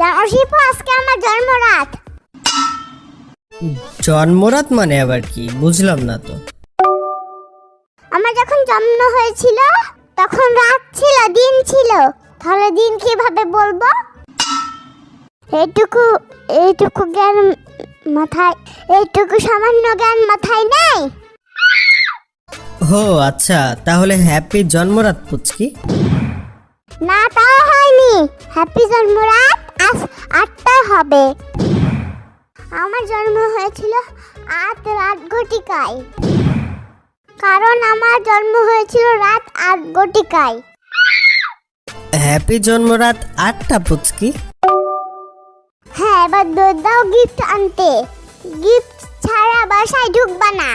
জানো শিপু আজকে আমার জন্মরাত। জন্মরাত মানে আবার কি? বুঝলাম না তো। আমার যখন জন্ম হয়েছিল তখন রাত ছিল দিন ছিল। তাহলে দিন কীভাবে বলব? এইটুকু এইটুকু জ্ঞান মাথায় এইটুকু সামান্য জ্ঞান মাথায় নেই? ও আচ্ছা তাহলে হ্যাপি জন্মরাত পুচকি। না তাও হয়নি। হ্যাপি জন্মরাত? হবে। আমার জন্ম হয়েছিল আট রাত ঘটিকায়। কারণ আমার জন্ম হয়েছিল রাত আট ঘটিকায়। হ্যাপি জন্মরাত আটটা পুচকি। হ্যাঁ এবার দৌড় দাও গিফট আনতে। গিফট ছাড়া বাসায় ঢুকবা না।